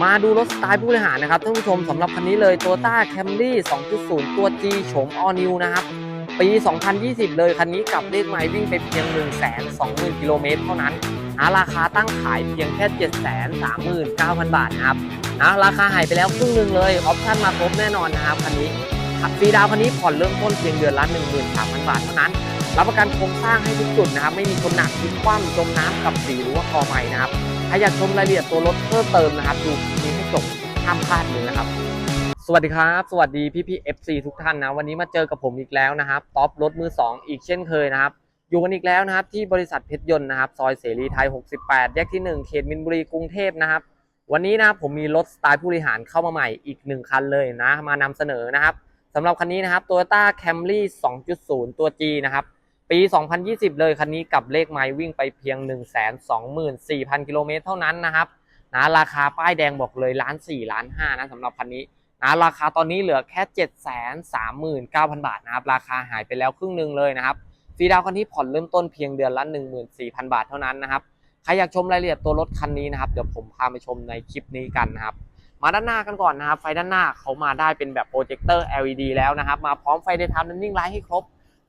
มาดูรถสไตล์ผู้บริหารนะครับท่านผู้ชมสำหรับคันนี้เลย Toyota Camry 2.0 ตัว G โฉม All New นะครับ ปี 2020 เลย คันนี้กับเลขไมล์วิ่งไปเพียง 120,000 กิโลเมตรเท่านั้นนะราคาตั้งขายเพียงแค่ 739,000 บาทนะครับนะราคาหายไปแล้วครึ่งหนึ่งเลยออปชั่นมาครบแน่นอนนะครับคันนี้ฟรีดาวคันนี้ผ่อนเริ่มต้นเพียงเดือนละ13,000 บาทเท่านั้นรับประกันโครงสร้างให้ทุกจุดนะครับไม่มีชนหนักพลิกคว่ำจมน้ำกับสีหรือว่าคอใหม่นะครับ ถ้าอยากชมรายละเอียดตัวรถเพิ่มเติมนะครับ ดูคลิปนี้ให้จบห้ามพลาดเลยนะครับ สวัสดีครับ สวัสดีพี่พี่ FC ทุกท่านนะ วันนี้มาเจอกับผมอีกแล้วนะครับ ท็อปรถมือ 2 อีกเช่นเคยนะครับ อยู่กันอีกแล้วนะครับ ที่บริษัทเพชรยนต์นะครับ ซอยเสรีไทย 68 แยกที่ 1 เขตมินบุรีกรุงเทพนะครับ วันนี้นะครับผมมีรถสไตล์ผู้บริหารเข้ามาใหม่อีก 1 คันเลยนะ มานำเสนอนะครับสำหรับคันนี้นะครับ Toyota Camry 2.0 ตัว G นะครับ ปี 2020 เลยคันนี้กับเลขไมล์วิ่งไปเพียง 124,000 กิโลเมตรเท่านั้นนะครับนะราคาป้ายแดงบอกเลยล้าน4ล้าน5นะสำหรับคันนี้นะราคาตอนนี้เหลือแค่739,000บาทนะครับราคาหายไปแล้วครึ่งหนึ่งเลยนะครับฟรีดาวน์คันนี้ผ่อนเริ่มต้นเพียงเดือนละ14,000 บาทเท่านั้นนะครับใครอยากชมรายละเอียดตัวรถคันนี้นะครับเดี๋ยวผมพาไปชมในคลิปนี้กันนะครับมาด้านหน้ากันก่อนนะครับไฟด้านหน้าเขามาได้เป็นแบบโปรเจคเตอร์ LED แล้วนะครับมาพร้อมไฟ Daytime Running Light ให้ครบ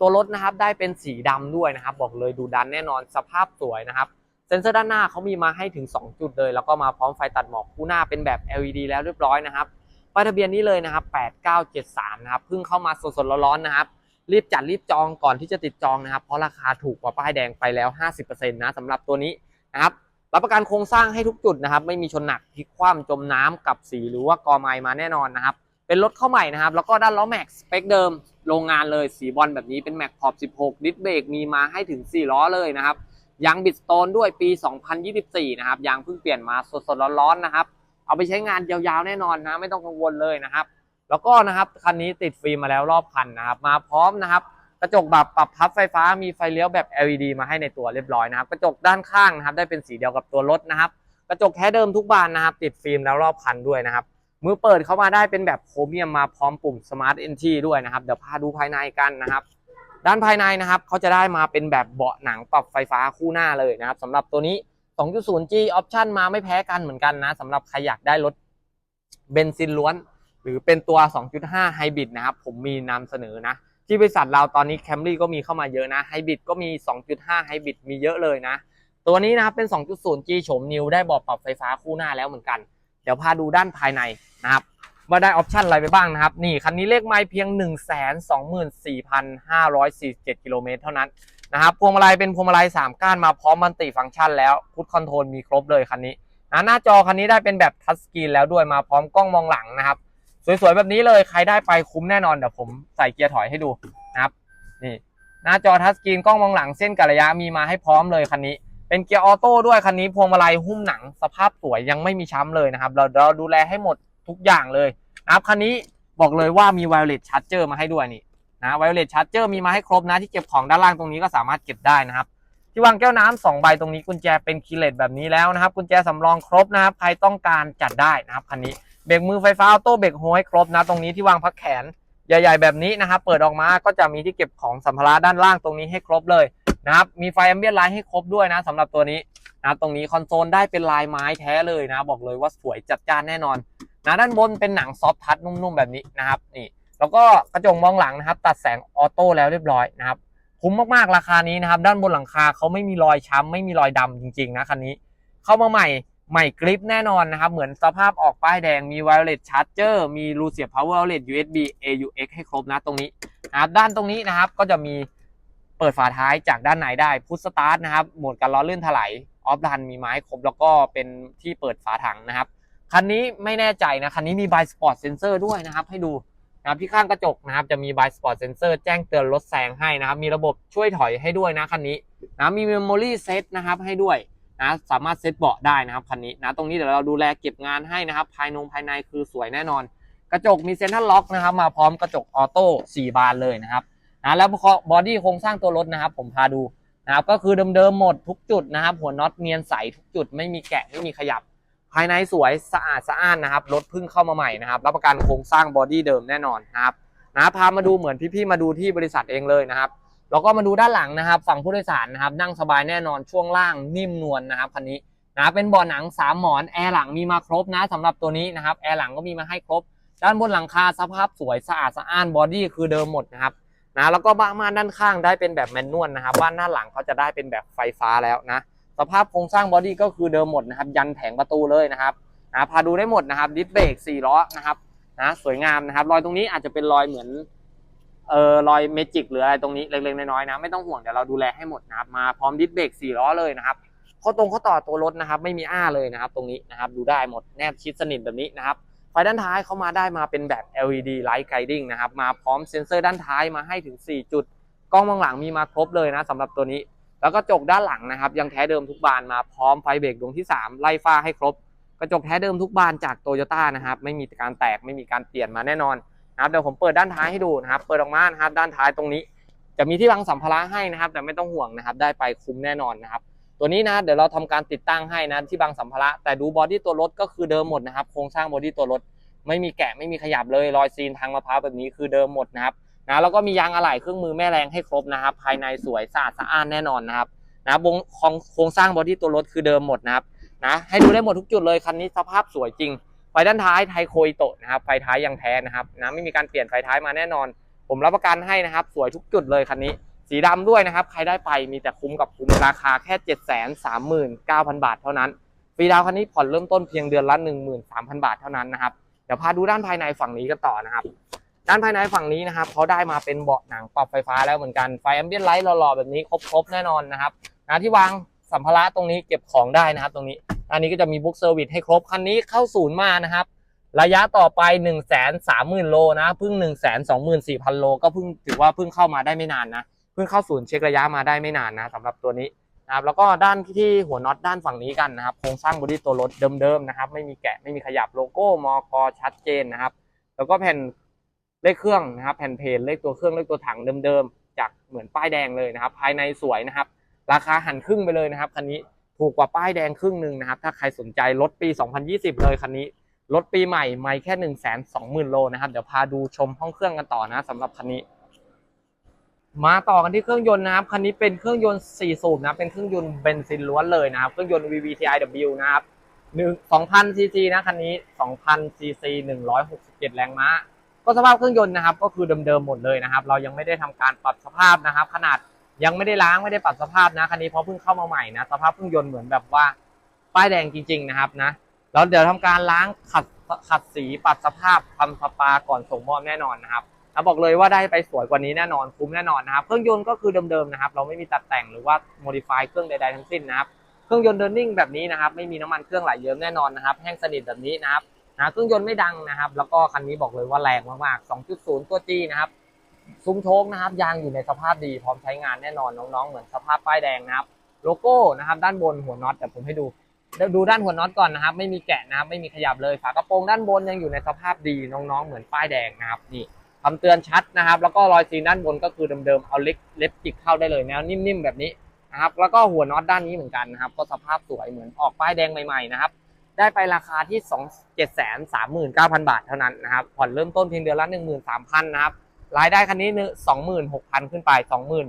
ตัวรถนะครับได้เป็นสีดำด้วยนะครับ บอกเลยดูดันแน่นอนสภาพสวยนะครับ เซ็นเซอร์ด้านหน้าเขามีมาให้ถึง 2 จุดเลย แล้วก็มาพร้อมไฟตัดหมอกคู่หน้าเป็นแบบ LED แล้วเรียบร้อยนะครับป้ายทะเบียนนี้เลยนะครับ 8973 นะครับเพิ่งเข้ามาสดๆร้อนๆนะครับ รีบจัดรีบจองก่อนที่จะติดจองนะครับ เพราะราคาถูกกว่าป้ายแดงไปแล้ว 50%นะสำหรับตัวนี้นะครับรับประกันโครงสร้างให้ทุกจุดนะครับ ไม่มีชนหนักพลิกคว่ำจมน้ำกับสีหรือว่ากอไม้มาแน่นอนนะครับ เป็นรถเข้าใหม่นะครับ แล้วก็ด้านล้อแม็กสเปคเดิม โรงงานเลยสีบอลแบบนี้เป็นแม็กขอบ 16 ดิสเบรกมีมาให้ถึง 4 ล้อเลยนะครับยางบิดสโตนด้วยปี 2024 นะครับยางเพิ่งเปลี่ยนมาสดๆร้อนๆนะครับ เอาไปใช้งานยาวๆแน่นอนนะไม่ต้องกังวลเลยนะครับ แล้วก็นะครับคันนี้ติดฟิล์มมาแล้วรอบคันนะครับ มาพร้อมนะครับกระจกแบบปรับพับไฟฟ้ามีไฟเลี้ยวแบบ LED มาให้ในตัวเรียบร้อยนะครับ กระจกด้านข้างนะครับ ได้เป็นสีเดียวกับตัวรถนะครับ กระจกแท้เดิมทุกบานนะครับ ติดฟิล์มแล้วรอบคันด้วยนะครับ มือเปิดเข้ามาได้เป็นแบบโครเมียมมาพร้อมปุ่ม Smart NT ด้วยนะครับ เดี๋ยวพาดูภายในกันนะครับ ด้านภายในนะครับเขาจะได้มาเป็นแบบเบาะหนังปรับไฟฟ้าคู่หน้าเลยนะครับสำหรับตัวนี้ 2.0G Option มาไม่แพ้กันเหมือนกันนะสำหรับใครอยากได้รถเบนซินล้วน หรือเป็นตัว 2.5 Hybrid นะครับ ผมมีนำเสนอนะ ที่บริษัทเราตอนนี้ Camry ก็มีเข้ามาเยอะนะ Hybrid ก็มี 2.5 Hybrid มีเยอะเลยนะ ตัวนี้นะครับเป็น 2.0G โฉมนิวได้เบาะปรับไฟฟ้าคู่หน้าแล้วเหมือนกัน เดี๋ยวพาดูด้านภายในนะครับว่าได้ออปชันอะไรไปบ้างนะครับ นี่คันนี้เลขไมล์เพียง 124,547กิโลเมตรเท่านั้นนะครับพวงมาลัยเป็นพวงมาลัย3ก้านมาพร้อมมัลติฟังก์ชันแล้วพุทคอนโทรลมีครบเลยคันนี้นะหน้าจอคันนี้ได้เป็นแบบทัชสกรีนแล้วด้วยมาพร้อมกล้องมองหลังนะครับ สวยๆแบบนี้เลยใครได้ไปคุ้มแน่นอนเดี๋ยวผมใส่เกียร์ถอยให้ดูนะครับนี่หน้าจอทัชสกรีนกล้องมองหลังเส้นกระยะมีมาให้พร้อมเลยคันนี้ เป็นเกียร์ออโต้ด้วยคันนี้พวงมาลัยหุ้มหนังสภาพสวยยังไม่มีช้ำเลยนะครับ เราเราดูแลให้หมดทุกอย่างเลยนะครับคันนี้บอกเลยว่ามี wireless charger มาให้ด้วยนี่นะ wireless charger มีมาให้ครบนะที่เก็บของด้านล่างตรงนี้ก็สามารถเก็บได้นะครับ ที่วางแก้วน้ำสองใบตรงนี้กุญแจเป็นคีย์เลสแบบนี้แล้วนะครับ กุญแจสำรองครบนะครับ ใครต้องการจัดได้นะครับคันนี้เบรกมือไฟฟ้าออโต้เบรกโฮให้ครบนะตรงนี้ที่วางพักแขนใหญ่ ๆ แบบนี้นะครับ เปิดออกมาก็จะมีที่เก็บของสัมภาระด้านล่างตรงนี้ให้ครบเลย นะครับมีไฟแอมเบียนไลท์ให้ครบด้วยนะสำหรับตัวนี้นะตรงนี้คอนโซลได้เป็นลายไม้แท้เลยนะ บอกเลยว่าสวยจัดจ้านแน่นอนนะด้านบนเป็นหนังซอฟทัชนุ่มๆแบบนี้นะครับนี่แล้วก็กระจกมองหลังนะครับ ตัดแสงออโต้แล้วเรียบร้อยนะครับคุ้มมากๆราคานี้นะครับ ด้านบนหลังคาเขาไม่มีรอยช้ำไม่มีรอยดำจริงๆนะคันนี้ เข้ามาใหม่ใหม่กริปแน่นอนนะครับ เหมือนสภาพออกป้ายแดงมี wireless charger มีรูเสียบ power outlet USB AUX ให้ครบนะตรงนี้นะครับด้านตรงนี้นะครับก็จะมี เปิดฝาท้ายจากด้านในได้พุทสตาร์ทนะครับโหมดการล้อเลื่อนถลายออฟดันมีไม้ครบแล้วก็เป็นที่เปิดฝาถังนะครับ คันนี้ไม่แน่ใจนะ คันนี้มี by sport sensor ด้วยนะครับ ให้ดูนะครับที่ข้างกระจกนะครับ จะมี by sport sensor แจ้งเตือนรถแซงให้นะครับ มีระบบช่วยถอยให้ด้วยนะคันนี้นะมี memory set นะครับให้ด้วยนะสามารถเซตเบาะได้นะครับคันนี้นะตรงนี้เดี๋ยวเราดูแลเก็บงานให้นะครับ ภายนงภายในคือสวยแน่นอน กระจกมีเซ็นทรัลล็อกนะครับ มาพร้อมกระจกออโต้4บานเลยนะครับ นะแล้วบอดี้โครงสร้างตัวรถนะครับ ผมพาดูนะครับก็คือเดิมๆหมดทุกจุดนะครับ หัวน็อตเนียนใสทุกจุดไม่มีแกะไม่มีขยับ ภายในสวยสะอาดสะอ้านนะครับรถเพิ่งเข้ามาใหม่นะครับรับประกันโครงสร้างบอดี้เดิมแน่นอนนะครับนะพามาดูเหมือนพี่ๆมาดูที่บริษัทเองเลยนะครับแล้วก็มาดูด้านหลังนะครับ ฝั่งผู้โดยสารนะครับ นั่งสบายแน่นอนช่วงล่างนิ่มนวลนะครับคันนี้นะเป็นเบาะหนังสามหมอนแอร์หลังมีมาครบนะสำหรับตัวนี้นะครับแอร์หลังก็มีมาให้ครบ ด้านบนหลังคาสภาพสวยสะอาดสะอ้านบอดี้คือเดิมหมดนะครับ นะแล้วก็บ้านม่านด้านข้างได้เป็นแบบแมนนวลนะครับบ้านหน้าหลังเขาจะได้เป็นแบบไฟฟ้าแล้วนะสภาพโครงสร้างบอดี้ก็คือเดิมหมดนะครับ ยันแผงประตูเลยนะครับนะพาดูได้หมดนะครับดิสเบรกสี่ล้อนะครับนะสวยงามนะครับ รอยตรงนี้อาจจะเป็นรอยเหมือนเออรอยเมจิกหรืออะไรตรงนี้เล็กๆน้อยๆนะไม่ต้องห่วงเดี๋ยวเราดูแลให้หมดนะครับมาพร้อมดิสเบรกสี่ล้อเลยนะครับข้อตรงข้อต่อตัวรถนะครับ ไม่มีอ้าเลยนะครับ ตรงนี้นะครับ ดูได้หมดแนบชิดสนิทแบบนี้นะครับ ไฟด้านท้ายเขามาได้มาเป็นแบบ LED Light Guiding นะครับ มาพร้อมเซ็นเซอร์ด้านท้ายมาให้ถึง 4 จุด กล้องมองหลังมีมาครบเลยนะสำหรับตัวนี้ แล้วก็กระจกด้านหลังนะครับ ยังแท้เดิมทุกบานมาพร้อมไฟเบรกดวงที่ 3 ไล่ฟ้าให้ครบ กระจกแท้เดิมทุกบานจากโตโยต้านะครับ ไม่มีการแตกไม่มีการเปลี่ยนมาแน่นอนนะครับเดี๋ยวผมเปิดด้านท้ายให้ดูนะครับ เปิดออกมานะครับด้านท้ายตรงนี้ จะมีที่วางสัมภาระให้นะครับ แต่ไม่ต้องห่วงนะครับ ได้ไปคุ้มแน่นอนนะครับ ตัวนี้นะเดี๋ยวเราทำการติดตั้งให้นะที่บางสัมภาระแต่ดูบอดี้ตัวรถก็คือเดิมหมดนะครับโครงสร้างบอดี้ตัวรถไม่มีแกะไม่มีขยับเลยรอยซีนทางมะพร้าวแบบนี้คือเดิมหมดนะครับนะแล้วก็มียางอะไหล่เครื่องมือแม่แรงให้ครบนะครับ ภายในสวยสะอาดสะอ้านแน่นอนนะครับนะวงของโครงสร้างบอดี้ตัวรถคือเดิมหมดนะครับนะให้ดูได้หมดทุกจุดเลยคันนี้สภาพสวยจริงไฟด้านท้ายไทโคอิโตะนะครับไฟท้ายยังแท้นะครับนะไม่มีการเปลี่ยนไฟท้ายมาแน่นอน ผมรับประกันให้นะครับ สวยทุกจุดเลยคันนี้ สีดำด้วยนะครับ ใครได้ไปมีแต่คุ้มกับคุ้มราคาแค่ 7 3 9 0 0 0 บาทเท่านั้นฟรีดาวคันนี้ผ่อนเริ่มต้นเพียงเดือนละ 13,000 บาทเท่านั้นนะครับเดี๋ยวพาดูด้านภายในฝั่งนี้กันต่อนะครับ ด้านภายในฝั่งนี้นะครับเขาได้มาเป็นเบาะหนังปรับไฟฟ้าแล้วเหมือนกันไฟแอมเบียนไลท์หล่อๆแบบนี้ครบๆแน่นอนนะครับนะที่วางสัมภาระตรงนี้เก็บของได้นะครับ ตรงนี้อันนี้ก็จะมีบุ๊กเซอร์วิสให้ครบคันนี้เข้าศูนย์มานะครับระยะต่อไป 1 3 0 0 0 0 โลนะเพิ่ง 1 2 4 0 0 0 โล ก็เพิ่งถือว่าเพิ่งเข้ามาได้ไม่นานนะ เพิ่งเข้าศูนย์เช็คระยะมาได้ไม่นานนะสำหรับตัวนี้นะครับแล้วก็ด้านที่หัวน็อตด้านฝั่งนี้กันนะครับโครงสร้างบอดี้ตัวรถเดิมๆนะครับไม่มีแกะไม่มีขยับโลโก้มอกชัดเจนนะครับ แล้วก็แผ่นเลขเครื่องนะครับแผ่นเพจเลขตัวเครื่องเลขตัวถังเดิมๆจากเหมือนป้ายแดงเลยนะครับ ภายในสวยนะครับ ราคาหันครึ่งไปเลยนะครับคันนี้ถูกกว่าป้ายแดงครึ่งหนึ่งนะครับ ถ้าใครสนใจรถปี 2020 เลยคันนี้รถปีใหม่ไม่แค่ 1 2 0 0 0 0โลนะครับเดี๋ยวพาดูชมห้องเครื่องกันต่อนะสำหรับคันนี้ มาต่อกันที่เครื่องยนต์นะครับคันนี้เป็นเครื่องยนต์ 4 สูบนะเป็นเครื่องยนต์เบนซินล้วนเลยนะครับ เครื่องยนต์ VVTiW นะครับหนึ่ง2,000ซีซีนะคันนี้2,000ซีซี167แรงม้า ก็สภาพเครื่องยนต์นะครับ ก็คือเดิมๆหมดเลยนะครับ เรายังไม่ได้ทำการปรับสภาพนะครับ ขนาดยังไม่ได้ล้างไม่ได้ปรับสภาพนะคันนี้เพราะเพิ่งเข้ามาใหม่นะสภาพเครื่องยนต์เหมือนแบบว่าป้ายแดงจริง ๆนะครับนะแล้วเดี๋ยวทำการล้างขัดขัดสีปรับสภาพทำสปาก่อนส่งมอบแน่นอนนะครับ แล้วบอกเลยว่าได้ไปสวยกว่านี้แน่นอนคุ้มแน่นอนนะครับ เครื่องยนต์ก็คือเดิมๆนะครับ เราไม่มีตัดแต่งหรือว่าโมดิฟายเครื่องใดๆทั้งสิ้นนะครับ เครื่องยนต์เดินนิ่งแบบนี้นะครับ ไม่มีน้ำมันเครื่องไหลเยิ้มแน่นอนนะครับ แห้งสนิทแบบนี้นะครับนะเครื่องยนต์ไม่ดังนะครับ แล้วก็คันนี้บอกเลยว่าแรงมากๆ 2.0 ตัว G นะครับ ซุ้มโชคนะครับ ยางอยู่ในสภาพดีพร้อมใช้งานแน่นอนน้องๆ เหมือนสภาพป้ายแดงนะครับ โลโก้นะครับ ด้านบนหัวน็อตแต่ผมให้ดูเดี๋ยวดูด้านหัวน็อตก่อนนะครับ ไม่มีแกะนะครับ ไม่มีขยับเลย ฝากระโปรงด้านบนยังอยู่ในสภาพดีน้องๆ เหมือนป้ายแดงนะครับนี่ คำเตือนชัดนะครับ แล้วก็รอยซีนด้านบนก็คือเดิมๆเอาเล็กเล็บจิกเข้าได้เลยแนวนิ่มๆแบบนี้นะครับ แล้วก็หัวน็อตด้านนี้เหมือนกันนะครับ ก็สภาพสวยเหมือนออกป้ายแดงใหม่ๆนะครับ ได้ไปราคาที่ 2 7 3 9 0 0 0 บาทเท่านั้นนะครับ ผ่อนเริ่มต้นเพียงเดือนละ 13,000นะครับ รายได้คันนี้สองหมื่นหกพันขึ้นไปสองหมื่น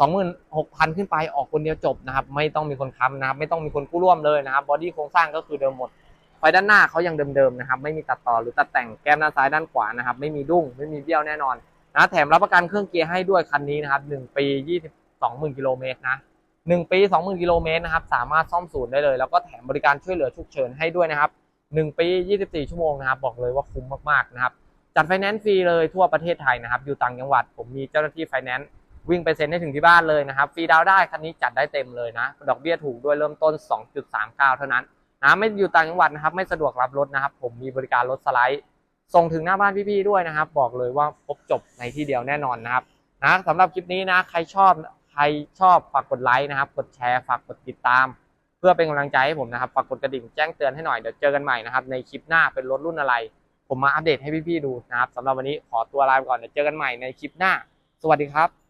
สองหมื่นหกพันขึ้นไปออกคนเดียวจบนะครับ ไม่ต้องมีคนค้ำนะครับ ไม่ต้องมีคนกู้ร่วมเลยนะครับ บอดี้โครงสร้างก็คือเดิมหมด ไฟด้านหน้าเขายังเดิมๆนะครับ ไม่มีตัดต่อหรือตัดแต่งแก้มด้านซ้ายด้านขวานะครับ ไม่มีดุ้งไม่มีเบี้ยวแน่นอนนะแถมรับประกันเครื่องเกียร์ให้ด้วยคันนี้นะครับหนึ่งปียี่สิบสองหมื่นกิโลเมตรนะหนึ่งปีสองหมื่นกิโลเมตรนะครับสามารถซ่อมศูนย์ได้เลย แล้วก็แถมบริการช่วยเหลือฉุกเฉินให้ด้วยนะครับหนึ่งปียี่สิบสี่ชั่วโมงนะครับ บอกเลยว่าคุ้มมากๆนะครับจัดไฟแนนซ์ฟรีเลยทั่วประเทศไทยนะครับ อยู่ต่างจังหวัดผมมีเจ้าหน้าที่ไฟแนนซ์วิ่งไปเซ็นให้ถึงที่บ้านเลยนะครับฟรีดาวได้คันนี้จัดได้เต็มเลยนะดอกเบี้ยถูกด้วยเริ่มต้น 2.39 เท่านั้น นะไม่อยู่ต่างจังหวัดนะครับ ไม่สะดวกรับรถนะครับ ผมมีบริการรถสไลด์ส่งถึงหน้าบ้านพี่ๆด้วยนะครับ บอกเลยว่าครบจบในที่เดียวแน่นอนนะครับนะสำหรับคลิปนี้นะใครชอบใครชอบฝากกดไลค์นะครับ กดแชร์ฝากกดติดตาม เพื่อเป็นกำลังใจให้ผมนะครับฝากกดกระดิ่งแจ้งเตือนให้หน่อยเดี๋ยวเจอกันใหม่นะครับในคลิปหน้าเป็นรถรุ่นอะไร ผมมาอัปเดตให้พี่ๆดูนะครับสำหรับวันนี้ขอตัวลาไปก่อนเดี๋ยวเจอกันใหม่ในคลิปหน้า สวัสดีครับ